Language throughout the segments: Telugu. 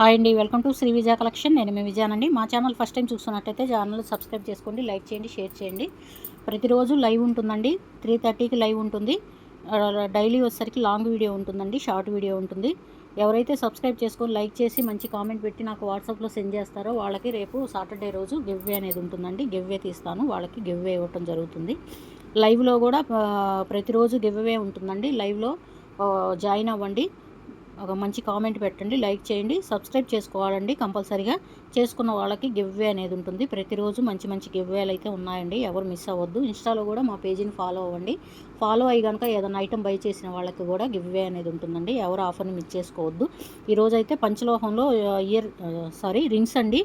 హాయ్ అండి welcome to Shri Vijaya collection. నేను మీ విజయానండి. మా ఛానల్ ఫస్ట్ టైం చూస్తున్నట్టయితే ఛానల్ సబ్స్క్రైబ్ చేసుకోండి లైక్ చేయండి షేర్ చేయండి. ప్రతిరోజు లైవ్ ఉంటుందండి. త్రీ థర్టీకి లైవ్ ఉంటుంది. డైలీ వచ్చేసరికి లాంగ్ వీడియో ఉంటుందండి షార్ట్ వీడియో ఉంటుంది. ఎవరైతే సబ్స్క్రైబ్ చేసుకొని లైక్ చేసి మంచి కామెంట్ పెట్టి నాకు వాట్సాప్లో సెండ్ చేస్తారో వాళ్ళకి రేపు సాటర్డే రోజు గివ్వే అనేది ఉంటుందండి. గివ్వే తీస్తాను వాళ్ళకి గివ్వే ఇవ్వటం జరుగుతుంది. లైవ్లో కూడా ప్రతిరోజు గివ్వే ఉంటుందండి. లైవ్లో జాయిన్ అవ్వండి. ఒక మంచి కామెంట్ పెట్టండి లైక్ చేయండి సబ్స్క్రైబ్ చేసుకోవాలండి కంపల్సరీగా. చేసుకున్న వాళ్ళకి గివ్వే అనేది ఉంటుంది. ప్రతిరోజు మంచి మంచి గివ్వేలు అయితే ఉన్నాయండి. ఎవరు మిస్ అవ్వద్దు. ఇన్స్టాలో కూడా మా పేజీని ఫాలో అవ్వండి. ఫాలో అయ్యి కనుక ఏదైనా ఐటమ్ బై చేసిన వాళ్ళకి కూడా గివ్వే అనేది ఉంటుందండి. ఎవరు ఆఫర్ని మిస్ చేసుకోవద్దు. ఈరోజు అయితే పంచలోహంలో ఇయర్ సారీ రింగ్స్ అండి.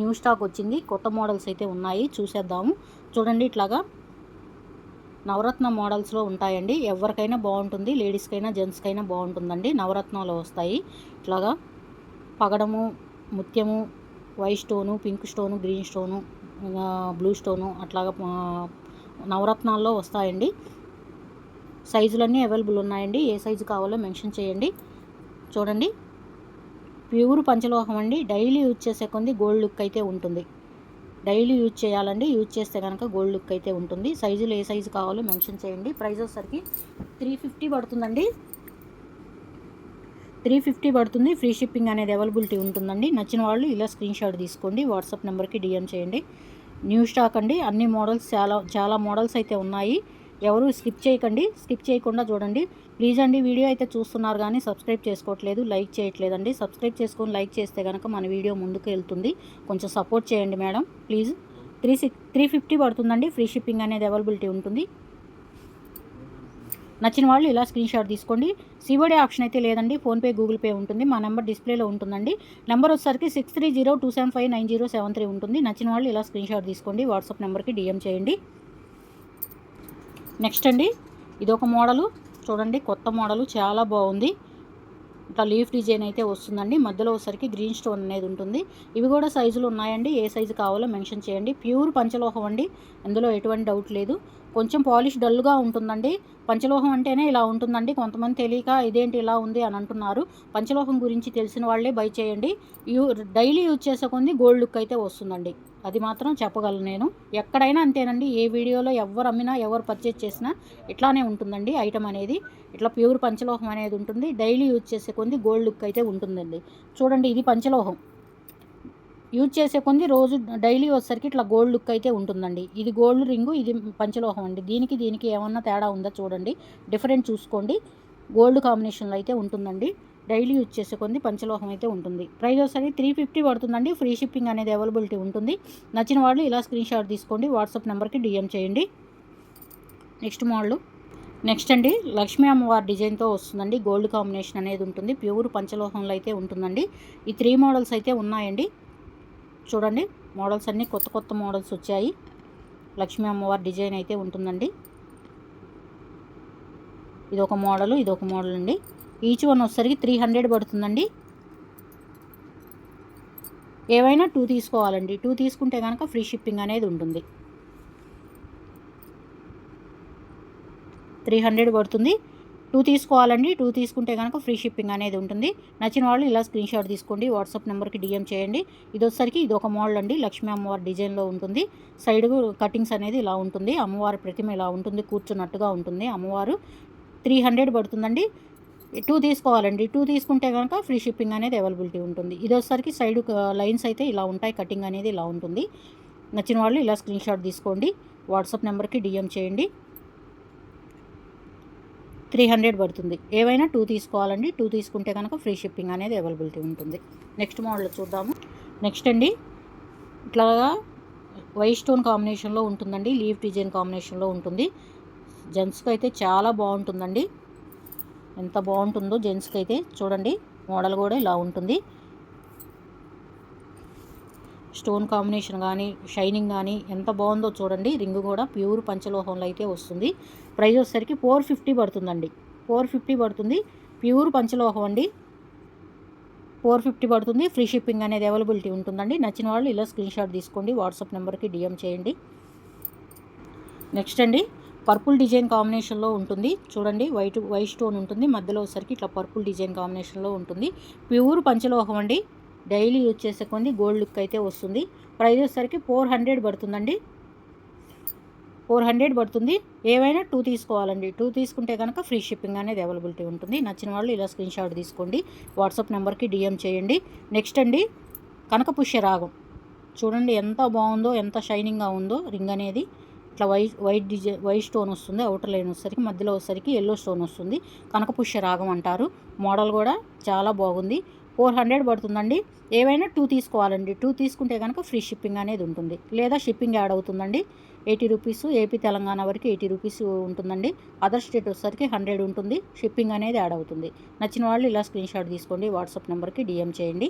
న్యూ స్టాక్ వచ్చింది. కొత్త మోడల్స్ అయితే ఉన్నాయి. చూసేద్దాము. చూడండి ఇట్లాగా. నవరత్న మోడల్స్లో ఉంటాయండి. ఎవరికైనా బాగుంటుంది లేడీస్కైనా జెంట్స్కైనా బాగుంటుందండి. నవరత్నాలు వస్తాయి. ఇట్లాగా పగడము ముత్యము white stone pink stone green stone blue stone అట్లాగా నవరత్నాల్లో వస్తాయండి. సైజులన్నీ అవైలబుల్ ఉన్నాయండి. ఏ సైజు కావాలో మెన్షన్ చేయండి. చూడండి. ప్యూర్ పంచలోహం అండి. డైలీ యూజ్ చేసే కొంది గోల్డ్ లుక్ అయితే ఉంటుంది. డైలీ యూజ్ చేయాలండి. యూజ్ చేస్తే కనుక గోల్డ్ లుక్ అయితే ఉంటుంది. సైజులు ఏ సైజు కావాలో మెన్షన్ చేయండి. ప్రైస్ వచ్చేసరికి త్రీ ఫిఫ్టీ పడుతుందండి. త్రీ ఫిఫ్టీ పడుతుంది. ఫ్రీ షిప్పింగ్ అనేది అవైలబిలిటీ ఉంటుందండి. నచ్చిన వాళ్ళు ఇలా స్క్రీన్ షాట్ తీసుకోండి. వాట్సాప్ నెంబర్కి డిఎం చేయండి. న్యూ స్టాక్ అండి. అన్ని మోడల్స్ చాలా చాలా మోడల్స్ అయితే ఉన్నాయి. ఎవరు స్కిప్ చేయకండి స్కిప్ చేయకుండా చూడండి. ప్లీజ్ అండి వీడియో అయితే చూస్తున్నారు కానీ సబ్స్క్రైబ్ చేసుకోవట్లేదు లైక్ చేయట్లేదండి. సబ్స్క్రైబ్ చేసుకొని లైక్ చేస్తే కనుక మన వీడియో ముందుకు వెళ్తుంది. కొంచెం సపోర్ట్ చేయండి madam please. Three six three fifty పడుతుందండి ఫ్రీ షిప్పింగ్ అనేది అవైలబిలిటీ ఉంటుంది. నచ్చిన వాళ్ళు ఇలా స్క్రీన్ షాట్ తీసుకోండి. సివోడే ఆప్షన్ అయితే లేదండి ఫోన్పే గూగుల్ పే ఉంటుంది. మా నెంబర్ డిస్ప్లేలో ఉంటుందండి. నెంబర్ వచ్చేసరికి six three zero two seven five nine zero seven three ఉంటుంది. నచ్చిన వాళ్ళు ఇలా స్క్రీన్ షాట్ తీసుకోండి వాట్సాప్ నెంబర్కి డిఎం చేయండి. నెక్స్ట్ అండి ఇది ఒక మోడలు. చూడండి కొత్త మోడలు చాలా బాగుంది. ఇట్లా లీఫ్ డిజైన్ అయితే వస్తుందండి. మధ్యలో ఒకసారికి గ్రీన్ స్టోన్ అనేది ఉంటుంది. ఇవి కూడా సైజులు ఉన్నాయండి. ఏ సైజు కావాలో మెన్షన్ చేయండి. ప్యూర్ పంచలోహం అండి. అందులో ఎటువంటి డౌట్ లేదు. కొంచెం పాలిష్ డల్గా ఉంటుందండి. పంచలోహం అంటేనే ఇలా ఉంటుందండి. కొంతమంది తెలియక ఇదేంటి ఇలా ఉంది అని అంటున్నారు. పంచలోహం గురించి తెలిసిన వాళ్ళే బై చేయండి. యూ డైలీ యూజ్ చేసే కొంది గోల్డ్ లుక్ అయితే వస్తుందండి. అది మాత్రం చెప్పగలను నేను. ఎక్కడైనా అంతేనండి. ఏ వీడియోలో ఎవరు అమ్మినా ఎవరు పర్చేజ్ చేసినా ఇట్లానే ఉంటుందండి ఐటమ్ అనేది. ఇట్లా ప్యూర్ పంచలోహం అనేది ఉంటుంది. డైలీ యూజ్ చేసే కొంది గోల్డ్ లుక్ అయితే ఉంటుందండి. చూడండి ఇది పంచలోహం. యూజ్ చేసే కొంది రోజు డైలీ వచ్చేసరికి ఇట్లా గోల్డ్ లుక్ అయితే ఉంటుందండి. ఇది గోల్డ్ రింగు ఇది పంచలోహం అండి. దీనికి దీనికి ఏమన్నా తేడా ఉందా చూడండి. డిఫరెంట్ చూసుకోండి. గోల్డ్ కాంబినేషన్లో అయితే ఉంటుందండి. డైలీ యూజ్ చేసే కొంది పంచలోహం అయితే ఉంటుంది. ప్రైస్ వచ్చేసరికి త్రీ ఫిఫ్టీ పడుతుందండి. ఫ్రీ షిప్పింగ్ అనేది అవైలబిలిటీ ఉంటుంది. నచ్చిన వాళ్ళు ఇలా స్క్రీన్ షాట్ తీసుకోండి. వాట్సాప్ నెంబర్కి డిఎం చేయండి. Next model. నెక్స్ట్ అండి లక్ష్మీ అమ్మవారి డిజైన్తో వస్తుందండి. గోల్డ్ కాంబినేషన్ అనేది ఉంటుంది. ప్యూర్ పంచలోహంలో అయితే ఉంటుందండి. ఈ త్రీ మోడల్స్ అయితే ఉన్నాయండి. చూడండి మోడల్స్ అన్నీ కొత్త కొత్త మోడల్స్ వచ్చాయి. లక్ష్మీ అమ్మవారి డిజైన్ అయితే ఉంటుందండి. ఇది ఒక మోడల్ ఇది ఒక మోడల్ అండి. ఈచ్ వన్ వచ్చేసరికి త్రీ హండ్రెడ్ పడుతుందండి. ఏవైనా టూ తీసుకోవాలండి. టూ తీసుకుంటే కనుక ఫ్రీ షిప్పింగ్ అనేది ఉంటుంది. త్రీ హండ్రెడ్ పడుతుంది. టూ తీసుకోవాలండి. టూ తీసుకుంటే కనుక ఫ్రీ షిప్పింగ్ అనేది ఉంటుంది. నచ్చిన వాళ్ళు ఇలా స్క్రీన్ షాట్ తీసుకోండి. వాట్సాప్ నెంబర్కి డిఎం చేయండి. ఇది వచ్చేసరికి ఇది ఒక మోడల్ అండి. లక్ష్మీ అమ్మవారి డిజైన్లో ఉంటుంది. సైడ్ కటింగ్స్ అనేది ఇలా ఉంటుంది. అమ్మవారి ప్రతిమ ఇలా ఉంటుంది. కూర్చున్నట్టుగా ఉంటుంది. అమ్మవారు త్రీ హండ్రెడ్ పడుతుందండి. టూ తీసుకోవాలండి. టూ తీసుకుంటే కనుక ఫ్రీ షిప్పింగ్ అనేది అవైలబిలిటీ ఉంటుంది. ఇది వచ్చేసరికి సైడ్ లైన్స్ అయితే ఇలా ఉంటాయి. కటింగ్ అనేది ఇలా ఉంటుంది. నచ్చిన వాళ్ళు ఇలా స్క్రీన్ షాట్ తీసుకోండి. వాట్సాప్ నెంబర్కి డిఎం చేయండి. త్రీ హండ్రెడ్ పడుతుంది. ఏవైనా టూ తీసుకోవాలండి. టూ తీసుకుంటే కనుక ఫ్రీ షిప్పింగ్ అనేది అవైలబిలిటీ ఉంటుంది. నెక్స్ట్ మోడల్ చూద్దాము. నెక్స్ట్ అండి ఇట్లాగా వైట్ స్టోన్ కాంబినేషన్లో ఉంటుందండి. లీఫ్ డిజైన్ కాంబినేషన్లో ఉంటుంది. జెంట్స్కి అయితే చాలా బాగుంటుందండి. ఎంత బాగుంటుందో జెంట్స్కి అయితే చూడండి. మోడల్ కూడా ఇలా ఉంటుంది. స్టోన్ కాంబినేషన్ కానీ షైనింగ్ కానీ ఎంత బాగుందో చూడండి. రింగ్ కూడా ప్యూర్ పంచలోహంలో అయితే వస్తుంది. ప్రైస్ వచ్చేసరికి ఫోర్ ఫిఫ్టీ పడుతుందండి. ఫోర్ ఫిఫ్టీ పడుతుంది. ప్యూర్ పంచలోహం అండి. ఫోర్ ఫిఫ్టీ పడుతుంది. ఫ్రీ షిప్పింగ్ అనేది అవైలబిలిటీ ఉంటుందండి. నచ్చిన వాళ్ళు ఇలా స్క్రీన్ షాట్ తీసుకోండి. వాట్సాప్ నెంబర్కి డిఎం చేయండి. నెక్స్ట్ అండి. పర్పుల్ డిజైన్ కాంబినేషన్లో ఉంటుంది. చూడండి. వైట్ వైట్ స్టోన్ ఉంటుంది. మధ్యలో వచ్చరికి ఇట్లా పర్పుల్ డిజైన్ కాంబినేషన్లో ఉంటుంది. ప్యూర్ పంచలోహం అండి. డైలీ యూజ్ చేసే కొంది గోల్డ్ లుక్ అయితే వస్తుంది. ప్రైస్ వచ్చేసరికి ఫోర్ హండ్రెడ్ పడుతుందండి. ఫోర్ హండ్రెడ్ పడుతుంది. ఏవైనా టూ తీసుకోవాలండి. టూ తీసుకుంటే కనుక ఫ్రీ షిప్పింగ్ అనేది అవైలబిలిటీ ఉంటుంది. నచ్చిన వాళ్ళు ఇలా స్క్రీన్ షాట్ తీసుకోండి. వాట్సాప్ నెంబర్కి డిఎం చేయండి. నెక్స్ట్ అండి కనకపుష్య రాగం. చూడండి ఎంత బాగుందో ఎంత షైనింగ్గా ఉందో రింగ్ అనేది. ఇట్లా white white design white stone వస్తుంది. అవుటర్ లైన్ వచ్చేసరికి మధ్యలో వచ్చేసరికి ఎల్లో స్టోన్ వస్తుంది. కనకపుష్య రాగం అంటారు. మోడల్ కూడా చాలా బాగుంది. ఫోర్ హండ్రెడ్ పడుతుందండి. ఏవైనా టూ తీసుకోవాలండి. టూ తీసుకుంటే కనుక ఫ్రీ షిప్పింగ్ అనేది ఉంటుంది. లేదా షిప్పింగ్ యాడ్ అవుతుందండి. ఎయిటీ రూపీస్ ఏపీ తెలంగాణ వరకు ఎయిటీ రూపీస్ ఉంటుందండి. అదర్ స్టేట్ వచ్చేసరికి హండ్రెడ్ ఉంటుంది. షిప్పింగ్ అనేది యాడ్ అవుతుంది. నచ్చిన వాళ్ళు ఇలా స్క్రీన్ షాట్ తీసుకోండి. వాట్సాప్ నెంబర్కి డిఎం చేయండి.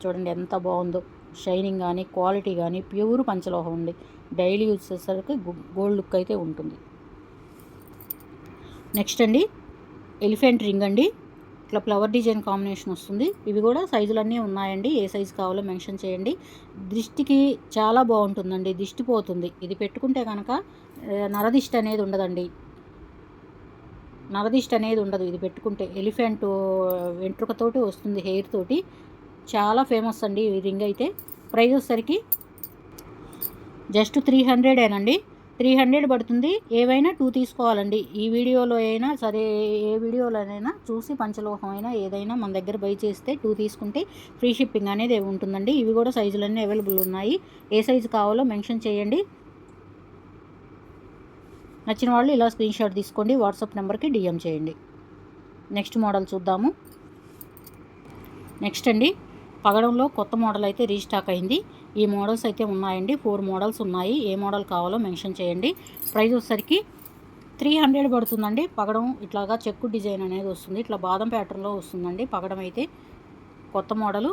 చూడండి ఎంత బాగుందో. షైనింగ్ కానీ క్వాలిటీ కానీ ప్యూర్ పంచలోహం ఉంది. డైలీ యూజ్ చేసేసరికి గోల్డ్ లుక్ అయితే ఉంటుంది. నెక్స్ట్ అండి. ఎలిఫెంట్ రింగ్ అండి. ఇట్లా ఫ్లవర్ డిజైన్ కాంబినేషన్ వస్తుంది. ఇవి కూడా సైజులన్నీ ఉన్నాయండి. ఏ సైజు కావాలో మెన్షన్ చేయండి. దృష్టికి చాలా బాగుంటుందండి. దిష్టి పోతుంది. ఇది పెట్టుకుంటే కనుక నరదిష్టి అనేది ఉండదండి. నరదిష్టి అనేది ఉండదు. ఇది పెట్టుకుంటే ఎలిఫెంట్ వెంట్రుకతోటి వస్తుంది హెయిర్ తోటి. చాలా ఫేమస్ అండి ఈ రింగ్ అయితే. ప్రైస్ వచ్చేసరికి జస్ట్ త్రీ హండ్రెడేనండి. త్రీ హండ్రెడ్ పడుతుంది. ఏవైనా టూ తీసుకోవాలండి. ఈ వీడియోలో అయినా సరే ఏ వీడియోలోనైనా చూసి పంచలోహం అయినా ఏదైనా మన దగ్గర బై చేస్తే టూ తీసుకుంటే ఫ్రీ షిప్పింగ్ అనేది ఉంటుందండి. ఇవి కూడా సైజులన్నీ అవైలబుల్ ఉన్నాయి. ఏ సైజు కావాలో మెన్షన్ చేయండి. నచ్చిన వాళ్ళు ఇలా స్క్రీన్ షాట్ తీసుకోండి. వాట్సాప్ నెంబర్కి డిఎం చేయండి. నెక్స్ట్ మోడల్ చూద్దాము. నెక్స్ట్ అండి. పగడంలో కొత్త మోడల్ అయితే రీస్టాక్ అయింది. ఈ మోడల్స్ అయితే ఉన్నాయండి. ఫోర్ మోడల్స్ ఉన్నాయి. ఏ మోడల్ కావాలో మెన్షన్ చేయండి. ప్రైస్ వచ్చేసరికి త్రీ హండ్రెడ్ పడుతుందండి. పగడం ఇట్లాగా చెక్కు డిజైన్ అనేది వస్తుంది. ఇట్లా బాదం ప్యాటర్న్లో వస్తుందండి. పగడం అయితే కొత్త మోడలు.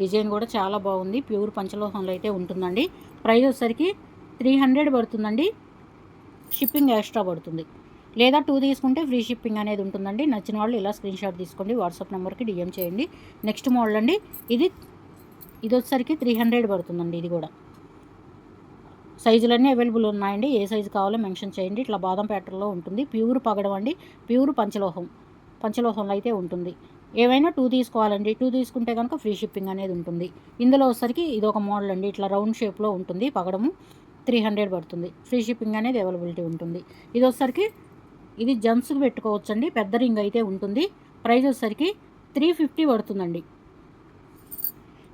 డిజైన్ కూడా చాలా బాగుంది. ప్యూర్ పంచలోహంలో అయితే ఉంటుందండి. ప్రైస్ వచ్చేసరికి త్రీ హండ్రెడ్ పడుతుందండి. షిప్పింగ్ ఎక్స్ట్రా పడుతుంది. లేదా టూ తీసుకుంటే ఫ్రీ షిప్పింగ్ అనేది ఉంటుందండి. నచ్చిన వాళ్ళు ఇలా స్క్రీన్ షాట్ తీసుకోండి. వాట్సాప్ నెంబర్కి డిఎం చేయండి. నెక్స్ట్ మోడల్ అండి. ఇది ఇది వచ్చేసరికి త్రీ హండ్రెడ్ పడుతుందండి ఇది కూడా. సైజులన్నీ అవైలబుల్ ఉన్నాయండి. ఏ సైజు కావాలో మెన్షన్ చేయండి. ఇట్లా బాదం ప్యాటర్న్లో ఉంటుంది. ప్యూర్ పగడం అండి. ప్యూర్ పంచలోహం. పంచలోహంలో అయితే ఉంటుంది. ఏవైనా టూ తీసుకోవాలండి. టూ తీసుకుంటే కనుక ఫ్రీ షిప్పింగ్ అనేది ఉంటుంది. ఇందులో వచ్చేసరికి ఇది ఒక మోడల్ అండి. ఇట్లా రౌండ్ షేప్లో ఉంటుంది. పగడము త్రీ హండ్రెడ్ పడుతుంది. ఫ్రీ షిప్పింగ్ అనేది అవైలబిలిటీ ఉంటుంది. ఇది వచ్చేసరికి ఇది జెంట్స్కి పెట్టుకోవచ్చండి. పెద్ద రింగ్ అయితే ఉంటుంది. ప్రైస్ వచ్చేసరికి త్రీ ఫిఫ్టీ పడుతుందండి.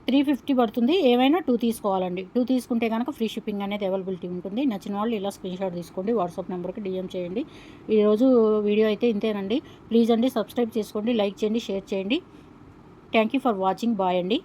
త్రీ ఫిఫ్టీ పడుతుంది. ఏమైనా టూ తీసుకోవాలండి. టూ తీసుకుంటే కనుక ఫ్రీ షిప్పింగ్ అనేది అవైలబిలిటీ ఉంటుంది. నచ్చిన వాళ్ళు ఇలా స్క్రీన్షాట్ తీసుకోండి. వాట్సాప్ నెంబర్కి డిఎం చేయండి. ఈరోజు వీడియో అయితే ఇంతేనండి. ప్లీజ్ అండి సబ్స్క్రైబ్ చేసుకోండి. లైక్ చేయండి షేర్ చేయండి. Thank you for watching. Bye అండి.